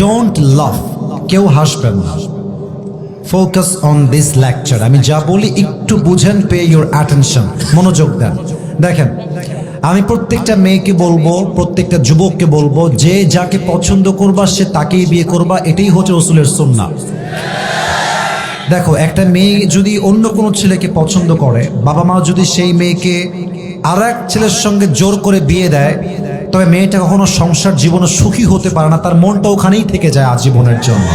Don't লাভ কেউ হাসবেন না। ফোকাস অন দিস লেকচার আমি যা বলি একটু বুঝেন পে ইউর অ্যাটেনশন মনোযোগ দেন। দেখেন, আমি প্রত্যেকটা মেয়েকে বলব, প্রত্যেকটা যুবককে বলব, যে যাকে পছন্দ করবা, সে তাকেই বিয়ে করবা, এটাই হচ্ছে রসুলের সুন্না দেখো, একটা মেয়ে যদি অন্য কোনো ছেলেকে পছন্দ করে, বাবা মা যদি সেই মেয়েকে আর এক ছেলের সঙ্গে জোর করে বিয়ে দেয় তবে মেয়েটা কখনো সংসার জীবনে সুখী হতে পারে না, তার মনটা ওখানেই থেকে যায় আজীবনের জন্য।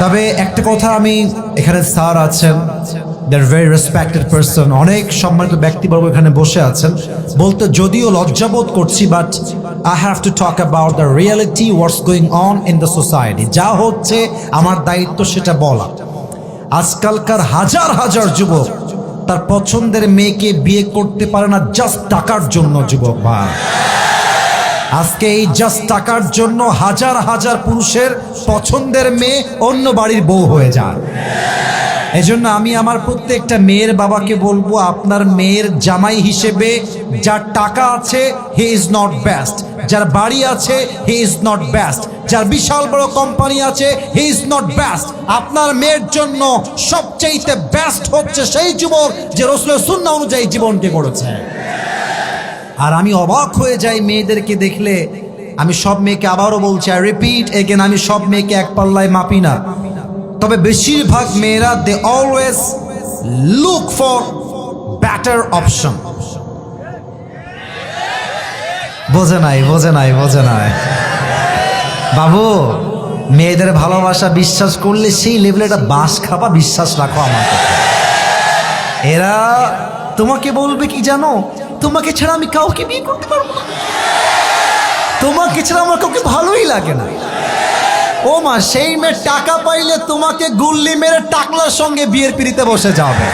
তবে একটা কথা আমি এখানে স্যার আছেন দ্যার ভেরি রেসপেক্টেড পার্সন অনেক সম্মানিত ব্যক্তিবর্গ এখানে বসে আছেন। বলতে যদিও লজ্জাবোধ করছি but I have to talk about the reality what's going on in the society যা হচ্ছে, আমার দায়িত্ব সেটা বলা। আজকালকার হাজার হাজার যুবক, তার পছন্দের মেয়েকে বিয়ে করতে পারে না জাস্ট টাকার জন্য, যুবক ভাই। আজকে এই জাস্ট টাকার জন্য হাজার হাজার পুরুষের পছন্দের মেয়ে অন্য বাড়ির বউ হয়ে যায়। এজন্য আমি আমার প্রত্যেকটা মেয়ের বাবাকে বলব, আপনার মেয়ের জামাই হিসেবে যার টাকা আছে হি ইজ নট বেস্ট যার বাড়ি আছে হি ইজ নট বেস্ট যার বিশাল বড় কোম্পানি আছে হি ইজ নট বেস্ট আপনার মেয়ের জন্য সবচেয়ে বেস্ট হচ্ছে সেই যুবক যে রসুলের শূন্য অনুযায়ী জীবনকে গড়েছে। আর আমি অবাক হয়ে যাই মেয়েদেরকে দেখলে। আমি সব মেয়েকে আবারও বলছি আই রিপিট এগেন আমি সব মেয়েকে এক পাল্লায় মাপি না। তবে বেশিরভাগ মেয়েরা they always look for better option বোঝে নাই বোঝে নাই বোঝে নাই। বাবু, মেয়েদের ভালোবাসা বিশ্বাস করলে সেই লেভেলে একটা বাস খাবা, বিশ্বাস রাখো আমার এরা তোমাকে বলবে কি জানো? তোমাকে ছাড়া আমি কাউকে বিয়ে করতে পারব না। তোমাকে ছাড়া আমার কাউকে ভালোই লাগে না। ও মা, সেই মেয়ে টাকা পাইলে তোমাকে গুল্লি মেরে টাকলার সঙ্গে বিয়ের পিড়িতে বসে যাবে।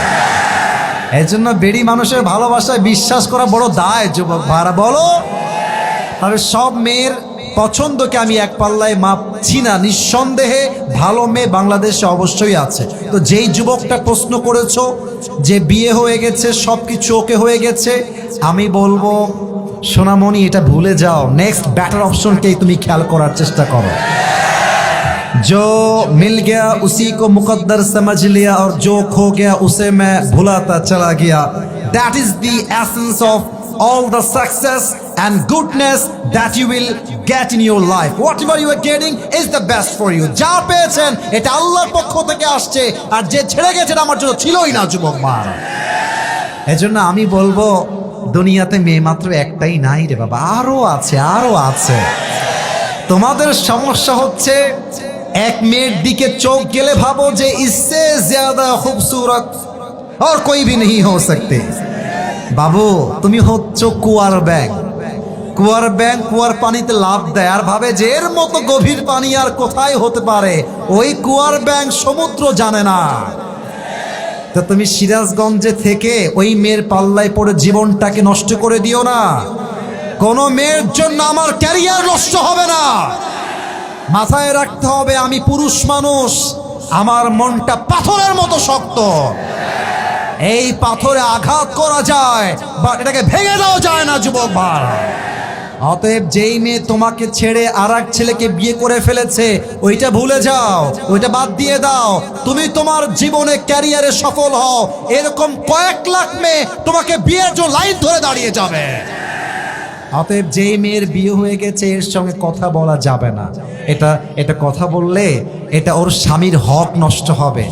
এই জন্য বেড়ি মানুষের ভালোবাসায় বিশ্বাস করা বড় দায়, যুবক ভাড়া বলো। তবে সব মেয়ের পছন্দকে আমি এক পাল্লায় মাপছি না নিঃসন্দেহে ভালো মেয়ে বাংলাদেশে অবশ্যই আছে তো যেই যুবকটা প্রশ্ন করেছো যে বিয়ে হয়ে গেছে সব কিছু ওকে হয়ে গেছে আমি বলবো সোনামণি এটা ভুলে যাও নেক্সট ব্যাটার অপশনকেই তুমি খেয়াল করার চেষ্টা করো जो मिल गया उसी को मुकद्दर समझ लिया और जो खो गया उसे मैं भुलाता चला गया that is the essence of all the success and goodness that you will get in your life. Whatever you are getting is the best for you. যা পেয়েছেন, এটা আল্লাহর পক্ষ থেকে আসছে, আর যে ছেড়ে গেছেন আমার জন্য ছিলই না, যুবক মা এজন্য আমি বলব, দুনিয়াতে মেয়ে মাত্র একটাই নাই রে বাবা আরও আছে আরও আছে তোমাদের সমস্যা হচ্ছে, এক মেয়ের দিকে চোখ গেলে ভাবো যে ইসে জিয়াদা খুবসুরত और কই भी नहीं हो सकते বাবু, তুমি হচ্ছ কুয়ার ব্যাগ কুয়ার ব্যাংক কুয়ার পানিতে লাভ দেয় আর ভাবে যে এর মতো গভীর পানি আর কোথায় হতে পারে, ওই কুয়ার ব্যাংক সমুদ্র জানে না। তো তুমি সিরাজগঞ্জে থেকে ওই মেয়ের পাল্লায় পড়ে জীবনটাকে নষ্ট করে দিও না। কোনো মেয়ের জন্য আমার ক্যারিয়ার নষ্ট হবে না। মাথায় রাখতে হবে আমি পুরুষ মানুষ, আমার মনটা পাথরের মতো শক্ত। এই পাথরে আঘাত করা যায় বা এটাকে ভেঙে দেওয়া যায় না, যুবক ভাই। অতএব যেই মেয়ে তোমাকে ছেড়ে আর এক ছেলেকে বিয়ে করে ফেলেছে, ওইটা ভুলে যাও, ওইটা বাদ দিয়ে দাও। তুমি তোমার জীবনে ক্যারিয়ারে সফল হও, এরকম কয়েক লাখ মেয়ে তোমাকে বিয়ের জন্য লাইন ধরে দাঁড়িয়ে যাবে। অতএব যেই মেয়ের বিয়ে হয়ে গেছে, এর সঙ্গে কথা বলা যাবে না। এটা এটা কথা বললে, এটা ওর স্বামীর হক নষ্ট হবে।